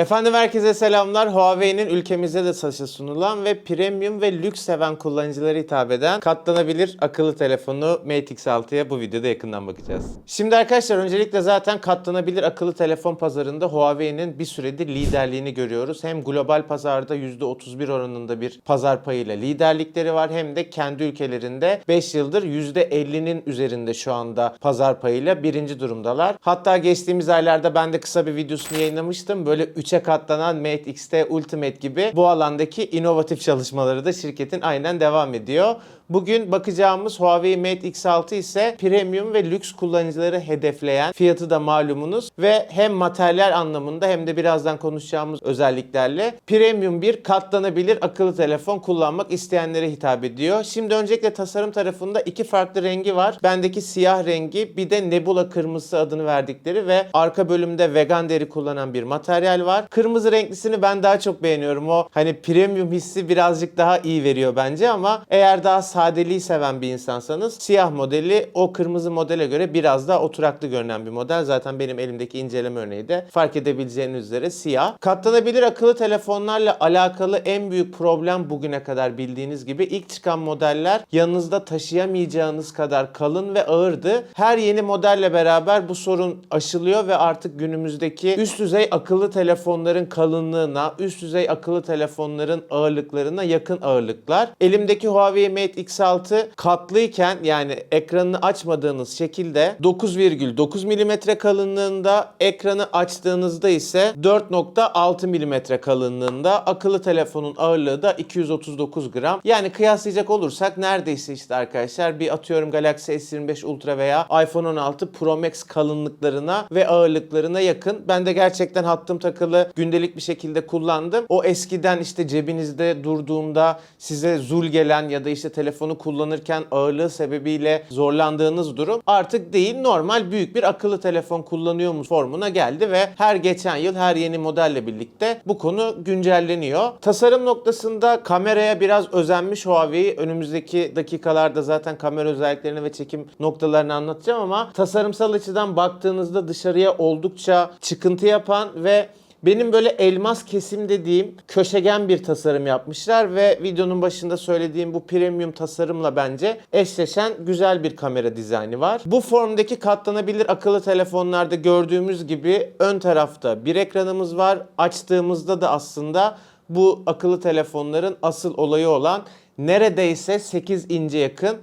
Efendim herkese selamlar. Huawei'nin ülkemizde de satışa sunulan ve premium ve lüks seven kullanıcılara hitap eden katlanabilir akıllı telefonu Mate X6'ya bu videoda yakından bakacağız. Şimdi arkadaşlar öncelikle zaten katlanabilir akıllı telefon pazarında Huawei'nin bir süredir liderliğini görüyoruz. Hem global pazarda %31 oranında bir pazar payıyla liderlikleri var hem de kendi ülkelerinde 5 yıldır %50'nin üzerinde şu anda pazar payıyla birinci durumdalar. Hatta geçtiğimiz aylarda ben de kısa bir videosunu yayınlamıştım. Böyle 3'e katlanan Mate X'te Ultimate gibi bu alandaki inovatif çalışmaları da şirketin aynen devam ediyor. Bugün bakacağımız Huawei Mate X6 ise premium ve lüks kullanıcıları hedefleyen fiyatı da malumunuz ve hem materyal anlamında hem de birazdan konuşacağımız özelliklerle premium bir katlanabilir akıllı telefon kullanmak isteyenlere hitap ediyor. Şimdi öncelikle tasarım tarafında iki farklı rengi var. Bendeki siyah rengi bir de Nebula kırmızısı adını verdikleri ve arka bölümde vegan deri kullanan bir materyal var. Kırmızı renklisini ben daha çok beğeniyorum. O hani premium hissi birazcık daha iyi veriyor bence ama eğer daha sadeliği seven bir insansanız siyah modeli o kırmızı modele göre biraz daha oturaklı görünen bir model. Zaten benim elimdeki inceleme örneği de fark edebileceğiniz üzere siyah. Katlanabilir akıllı telefonlarla alakalı en büyük problem bugüne kadar bildiğiniz gibi ilk çıkan modeller yanınızda taşıyamayacağınız kadar kalın ve ağırdı. Her yeni modelle beraber bu sorun aşılıyor ve artık günümüzdeki üst düzey akıllı telefonların kalınlığına, üst düzey akıllı telefonların ağırlıklarına yakın ağırlıklar. Elimdeki Huawei Mate X6 katlıyken yani ekranını açmadığınız şekilde 9,9 mm kalınlığında, ekranı açtığınızda ise 4.6 mm kalınlığında. Akıllı telefonun ağırlığı da 239 gram. Yani kıyaslayacak olursak neredeyse işte arkadaşlar bir atıyorum Galaxy S25 Ultra veya iPhone 16 Pro Max kalınlıklarına ve ağırlıklarına yakın. Ben de gerçekten hattım takılı gündelik bir şekilde kullandım. O eskiden işte cebinizde durduğunda size zul gelen ya da işte telefonu kullanırken ağırlığı sebebiyle zorlandığınız durum artık değil normal büyük bir akıllı telefon kullanıyor mu formuna geldi ve her geçen yıl her yeni modelle birlikte bu konu güncelleniyor. Tasarım noktasında kameraya biraz özenmiş Huawei. Önümüzdeki dakikalarda zaten kamera özelliklerini ve çekim noktalarını anlatacağım ama tasarımsal açıdan baktığınızda dışarıya oldukça çıkıntı yapan ve benim böyle elmas kesim dediğim köşegen bir tasarım yapmışlar ve videonun başında söylediğim bu premium tasarımla bence eşleşen güzel bir kamera dizaynı var. Bu formdaki katlanabilir akıllı telefonlarda gördüğümüz gibi ön tarafta bir ekranımız var. Açtığımızda da aslında bu akıllı telefonların asıl olayı olan neredeyse 8 ince yakın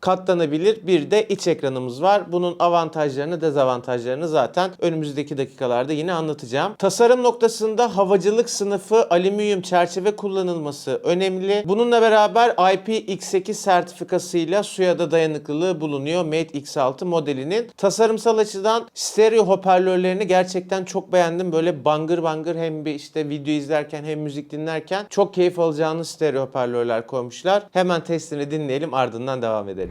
katlanabilir bir de iç ekranımız var. Bunun avantajlarını, dezavantajlarını zaten önümüzdeki dakikalarda yine anlatacağım. Tasarım noktasında havacılık sınıfı alüminyum çerçeve kullanılması önemli. Bununla beraber IPX8 sertifikasıyla suya da dayanıklılığı bulunuyor Mate X6 modelinin. Tasarımsal açıdan stereo hoparlörlerini gerçekten çok beğendim. Böyle bangır bangır hem bir işte video izlerken hem müzik dinlerken çok keyif alacağınız stereo hoparlörler koymuşlar. Hemen testini dinleyelim ardından devam edelim.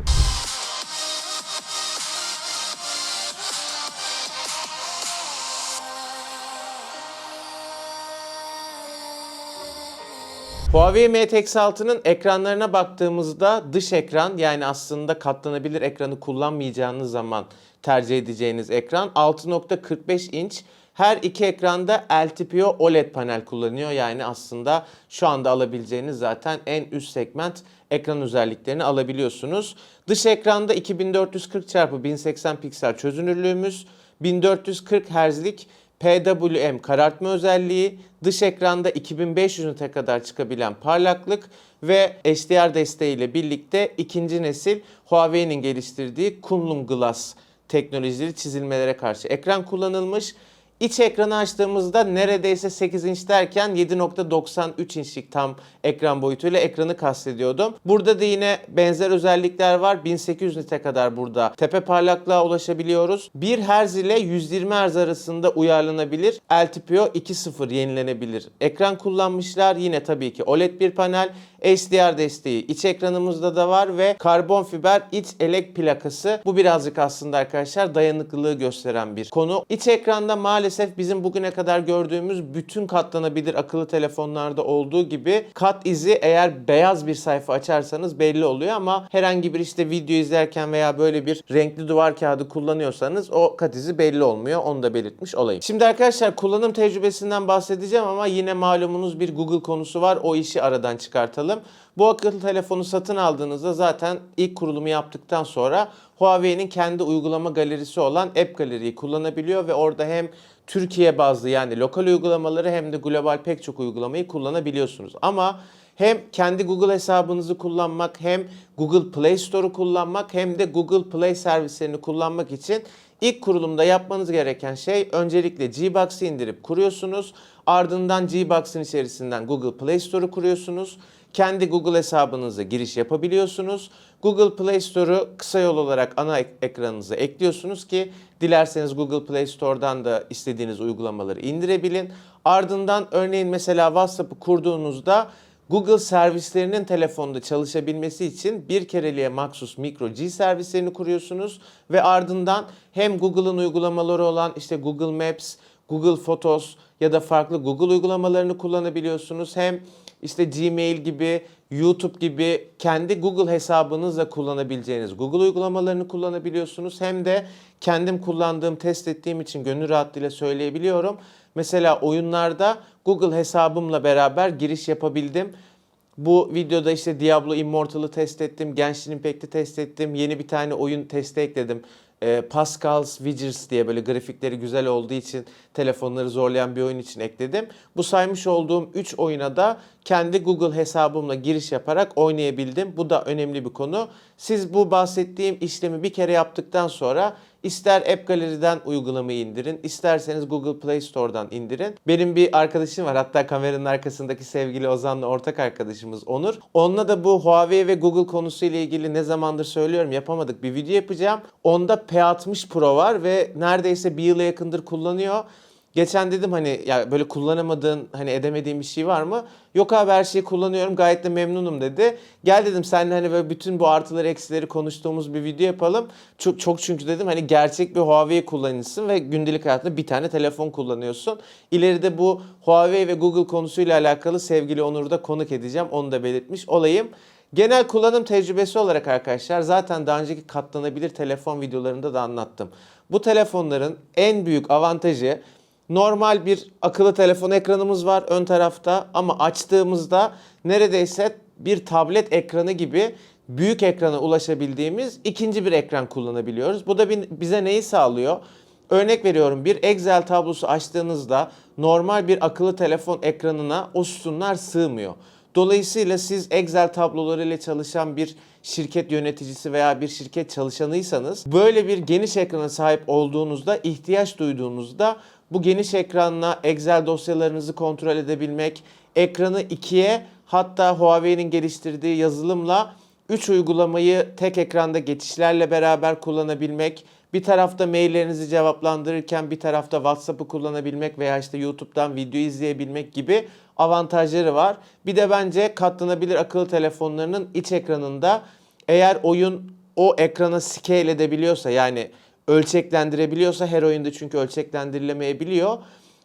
Huawei Mate X6'nın ekranlarına baktığımızda dış ekran yani aslında katlanabilir ekranı kullanmayacağınız zaman tercih edeceğiniz ekran 6.45 inç. Her iki ekranda LTPO OLED panel kullanıyor. Yani aslında şu anda alabileceğiniz zaten en üst segment ekran özelliklerini alabiliyorsunuz. Dış ekranda 2440 x 1080 piksel çözünürlüğümüz, 1440 Hz'lik PWM karartma özelliği, dış ekranda 2500 nite kadar çıkabilen parlaklık ve HDR desteğiyle birlikte ikinci nesil Huawei'nin geliştirdiği Kunlun Glass teknolojili çizilmelere karşı ekran kullanılmış. İç ekranı açtığımızda neredeyse 8 inç derken 7.93 inçlik tam ekran boyutuyla ekranı kastediyordum. Burada da yine benzer özellikler var. 1800 nite kadar burada tepe parlaklığa ulaşabiliyoruz. 1 Hz ile 120 Hz arasında uyarlanabilir. LTPO 2.0 yenilenebilir. Ekran kullanmışlar. Yine tabii ki OLED bir panel. HDR desteği iç ekranımızda da var ve karbon fiber iç elek plakası. Bu birazcık aslında arkadaşlar dayanıklılığı gösteren bir konu. İç ekranda maalesef bizim bugüne kadar gördüğümüz bütün katlanabilir akıllı telefonlarda olduğu gibi kat izi eğer beyaz bir sayfa açarsanız belli oluyor ama herhangi bir işte video izlerken veya böyle bir renkli duvar kağıdı kullanıyorsanız o kat izi belli olmuyor. Onu da belirtmiş olayım. Şimdi arkadaşlar kullanım tecrübesinden bahsedeceğim ama yine malumunuz bir Google konusu var. O işi aradan çıkartalım. Bu akıllı telefonu satın aldığınızda zaten ilk kurulumu yaptıktan sonra Huawei'nin kendi uygulama galerisi olan App Gallery'yi kullanabiliyor ve orada hem Türkiye bazlı yani lokal uygulamaları hem de global pek çok uygulamayı kullanabiliyorsunuz. Ama hem kendi Google hesabınızı kullanmak hem Google Play Store'u kullanmak hem de Google Play servislerini kullanmak için ilk kurulumda yapmanız gereken şey öncelikle Gbox'ı indirip kuruyorsunuz. Ardından Gbox'ın içerisinden Google Play Store'u kuruyorsunuz. Kendi Google hesabınıza giriş yapabiliyorsunuz. Google Play Store'u kısa yol olarak ana ek- ekranınıza ekliyorsunuz ki dilerseniz Google Play Store'dan da istediğiniz uygulamaları indirebilin. Ardından örneğin mesela WhatsApp'ı kurduğunuzda Google servislerinin telefonda çalışabilmesi için bir kereliğe maksus Micro G servislerini kuruyorsunuz ve ardından hem Google'ın uygulamaları olan işte Google Maps, Google Photos ya da farklı Google uygulamalarını kullanabiliyorsunuz. Hem işte Gmail gibi, YouTube gibi kendi Google hesabınızla kullanabileceğiniz Google uygulamalarını kullanabiliyorsunuz. Hem de kendim kullandığım, test ettiğim için gönül rahatlığıyla söyleyebiliyorum. Mesela oyunlarda Google hesabımla beraber giriş yapabildim. Bu videoda işte Diablo Immortal'ı test ettim, Genshin Impact'i test ettim, yeni bir tane oyun testi ekledim. Ee, Pascal's Widgets diye böyle grafikleri güzel olduğu için telefonları zorlayan bir oyun için ekledim. Bu saymış olduğum 3 oyuna da kendi Google hesabımla giriş yaparak oynayabildim. Bu da önemli bir konu. Siz bu bahsettiğim işlemi bir kere yaptıktan sonra ister App Gallery'den uygulamayı indirin, isterseniz Google Play Store'dan indirin. Benim bir arkadaşım var hatta kameranın arkasındaki sevgili Ozan'la ortak arkadaşımız Onur. Onunla da bu Huawei ve Google konusuyla ilgili ne zamandır söylüyorum yapamadık bir video yapacağım. Onda P60 Pro var ve neredeyse bir yıla yakındır kullanıyor. Geçen dedim hani ya böyle kullanamadığın hani edemediğin bir şey var mı? Yok abi her şeyi kullanıyorum gayet de memnunum dedi. Gel dedim seninle hani böyle bütün bu artıları eksileri konuştuğumuz bir video yapalım. Çok, çok çünkü dedim hani gerçek bir Huawei kullanıcısın ve gündelik hayatında bir tane telefon kullanıyorsun. İleride bu Huawei ve Google konusuyla alakalı sevgili Onur'u da konuk edeceğim. Onu da belirtmiş olayım. Genel kullanım tecrübesi olarak arkadaşlar zaten daha önceki katlanabilir telefon videolarında da anlattım. Bu telefonların en büyük avantajı normal bir akıllı telefon ekranımız var ön tarafta ama açtığımızda neredeyse bir tablet ekranı gibi büyük ekrana ulaşabildiğimiz ikinci bir ekran kullanabiliyoruz. Bu da bize neyi sağlıyor? Örnek veriyorum bir Excel tablosu açtığınızda normal bir akıllı telefon ekranına o sütunlar sığmıyor. Dolayısıyla siz Excel tabloları ile çalışan bir şirket yöneticisi veya bir şirket çalışanıysanız böyle bir geniş ekrana sahip olduğunuzda ihtiyaç duyduğunuzda bu geniş ekranla Excel dosyalarınızı kontrol edebilmek, ekranı ikiye hatta Huawei'nin geliştirdiği yazılımla 3 uygulamayı tek ekranda geçişlerle beraber kullanabilmek, bir tarafta maillerinizi cevaplandırırken bir tarafta WhatsApp'ı kullanabilmek veya işte YouTube'dan video izleyebilmek gibi avantajları var. Bir de bence katlanabilir akıllı telefonlarının iç ekranında eğer oyun o ekrana scale edebiliyorsa yani ölçeklendirebiliyorsa her oyunda çünkü ölçeklendirilemeyebiliyor.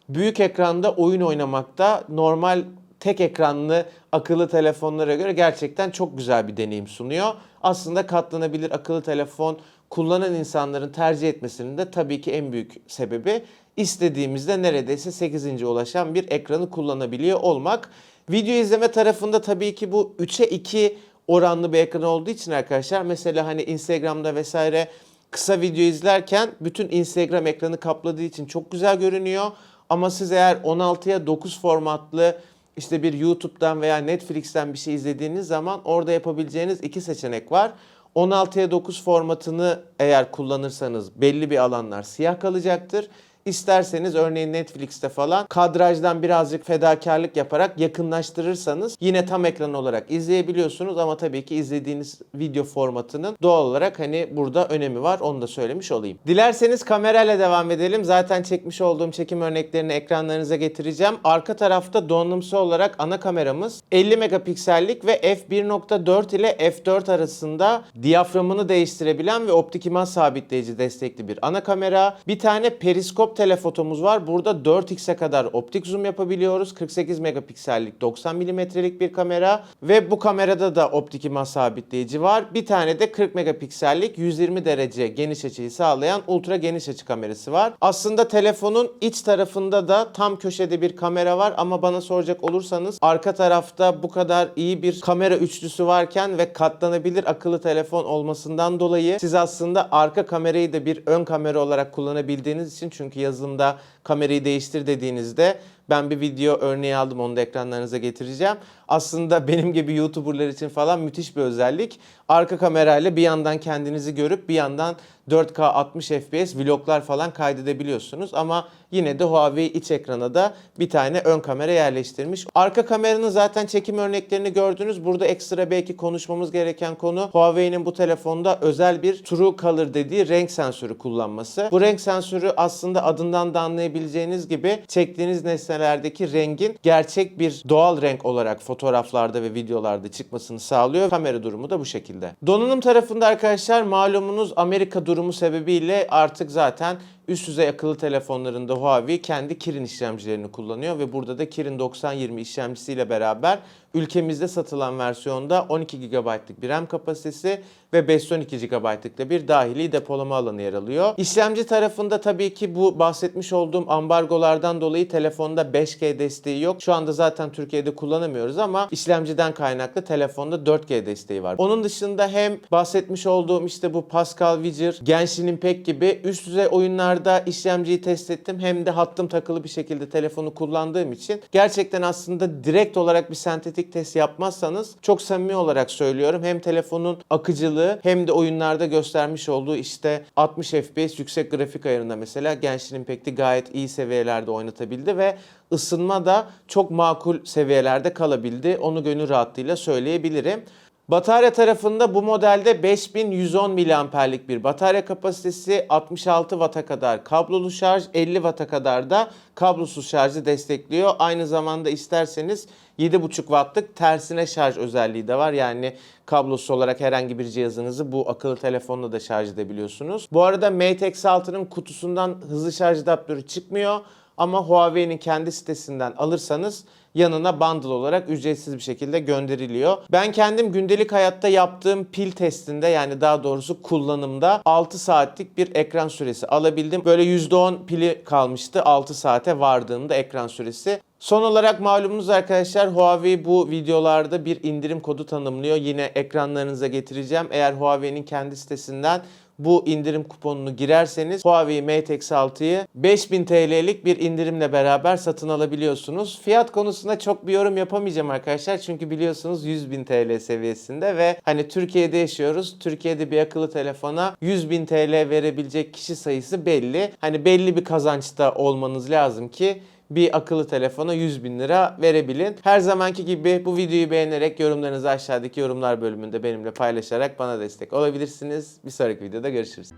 Büyük ekranda oyun oynamakta normal tek ekranlı akıllı telefonlara göre gerçekten çok güzel bir deneyim sunuyor. Aslında katlanabilir akıllı telefon kullanan insanların tercih etmesinin de tabii ki en büyük sebebi istediğimizde neredeyse 8. ulaşan bir ekranı kullanabiliyor olmak. Video izleme tarafında tabii ki bu 3'e 2 oranlı bir ekran olduğu için arkadaşlar mesela hani Instagram'da vesaire kısa video izlerken bütün Instagram ekranı kapladığı için çok güzel görünüyor. Ama siz eğer 16'ya 9 formatlı işte bir YouTube'dan veya Netflix'ten bir şey izlediğiniz zaman orada yapabileceğiniz iki seçenek var. 16'ya 9 formatını eğer kullanırsanız belli bir alanlar siyah kalacaktır. İsterseniz örneğin Netflix'te falan kadrajdan birazcık fedakarlık yaparak yakınlaştırırsanız yine tam ekran olarak izleyebiliyorsunuz ama tabii ki izlediğiniz video formatının doğal olarak hani burada önemi var. Onu da söylemiş olayım. Dilerseniz kamerayla devam edelim. Zaten çekmiş olduğum çekim örneklerini ekranlarınıza getireceğim. Arka tarafta donanımsal olarak ana kameramız 50 megapiksellik ve f1.4 ile f4 arasında diyaframını değiştirebilen ve optik imaj sabitleyici destekli bir ana kamera. Bir tane periskop telefotomuz var. Burada 4x'e kadar optik zoom yapabiliyoruz. 48 megapiksellik 90 milimetrelik bir kamera ve bu kamerada da optik imaj sabitleyici var. Bir tane de 40 megapiksellik 120 derece geniş açıyı sağlayan ultra geniş açı kamerası var. Aslında telefonun iç tarafında da tam köşede bir kamera var ama bana soracak olursanız arka tarafta bu kadar iyi bir kamera üçlüsü varken ve katlanabilir akıllı telefon olmasından dolayı siz aslında arka kamerayı da bir ön kamera olarak kullanabildiğiniz için çünkü yazılımda kamerayı değiştir dediğinizde ben bir video örneği aldım onu da ekranlarınıza getireceğim. Aslında benim gibi YouTuber'lar için falan müthiş bir özellik. Arka kamerayla bir yandan kendinizi görüp bir yandan 4K 60 FPS vloglar falan kaydedebiliyorsunuz. Ama yine de Huawei iç ekrana da bir tane ön kamera yerleştirmiş. Arka kameranın zaten çekim örneklerini gördünüz. Burada ekstra belki konuşmamız gereken konu Huawei'nin bu telefonda özel bir True Color dediği renk sensörü kullanması. Bu renk sensörü aslında adından da anlayabileceğiniz gibi çektiğiniz nesnelerdeki rengin gerçek bir doğal renk olarak fotoğraflarda ve videolarda çıkmasını sağlıyor. Kamera durumu da bu şekilde. Donanım tarafında arkadaşlar malumunuz Amerika durumu sebebiyle artık zaten üst düzey akıllı telefonlarında Huawei kendi Kirin işlemcilerini kullanıyor ve burada da Kirin 9020 işlemcisiyle beraber ülkemizde satılan versiyonda 12 GB'lık bir RAM kapasitesi ve 512 GB'lık da bir dahili depolama alanı yer alıyor. İşlemci tarafında tabii ki bu bahsetmiş olduğum ambargolardan dolayı telefonda 5G desteği yok. Şu anda zaten Türkiye'de kullanamıyoruz ama işlemciden kaynaklı telefonda 4G desteği var. Onun dışında hem bahsetmiş olduğum işte bu Pascal Viger, Genshin Impact gibi üst düzey oyunlarda işlemciyi test ettim. Hem de hattım takılı bir şekilde telefonu kullandığım için gerçekten aslında direkt olarak bir sentetik test yapmazsanız çok samimi olarak söylüyorum. Hem telefonun akıcılığı hem de oyunlarda göstermiş olduğu işte 60 FPS yüksek grafik ayarında mesela Genshin Impact'i gayet iyi seviyelerde oynatabildi ve ısınma da çok makul seviyelerde kalabildi. Onu gönül rahatlığıyla söyleyebilirim. Batarya tarafında bu modelde 5110 miliamperlik bir batarya kapasitesi, 66 Watt'a kadar kablolu şarj, 50 Watt'a kadar da kablosuz şarjı destekliyor. Aynı zamanda isterseniz 7,5 Watt'lık tersine şarj özelliği de var. Yani kablosuz olarak herhangi bir cihazınızı bu akıllı telefonla da şarj edebiliyorsunuz. Bu arada Mate X6'nın kutusundan hızlı şarj adaptörü çıkmıyor. Ama Huawei'nin kendi sitesinden alırsanız yanına bundle olarak ücretsiz bir şekilde gönderiliyor. Ben kendim gündelik hayatta yaptığım pil testinde yani daha doğrusu kullanımda 6 saatlik bir ekran süresi alabildim. Böyle %10 pili kalmıştı 6 saate vardığımda ekran süresi. Son olarak malumunuz arkadaşlar Huawei bu videolarda bir indirim kodu tanımlıyor. Yine ekranlarınıza getireceğim. Eğer Huawei'nin kendi sitesinden bu indirim kuponunu girerseniz Huawei Mate X6'yı 5000 TL'lik bir indirimle beraber satın alabiliyorsunuz. Fiyat konusunda çok bir yorum yapamayacağım arkadaşlar. Çünkü biliyorsunuz 100.000 TL seviyesinde ve hani Türkiye'de yaşıyoruz. Türkiye'de bir akıllı telefona 100.000 TL verebilecek kişi sayısı belli. Hani belli bir kazançta olmanız lazım ki bir akıllı telefona 100 bin lira verebilin. Her zamanki gibi bu videoyu beğenerek yorumlarınızı aşağıdaki yorumlar bölümünde benimle paylaşarak bana destek olabilirsiniz. Bir sonraki videoda görüşürüz.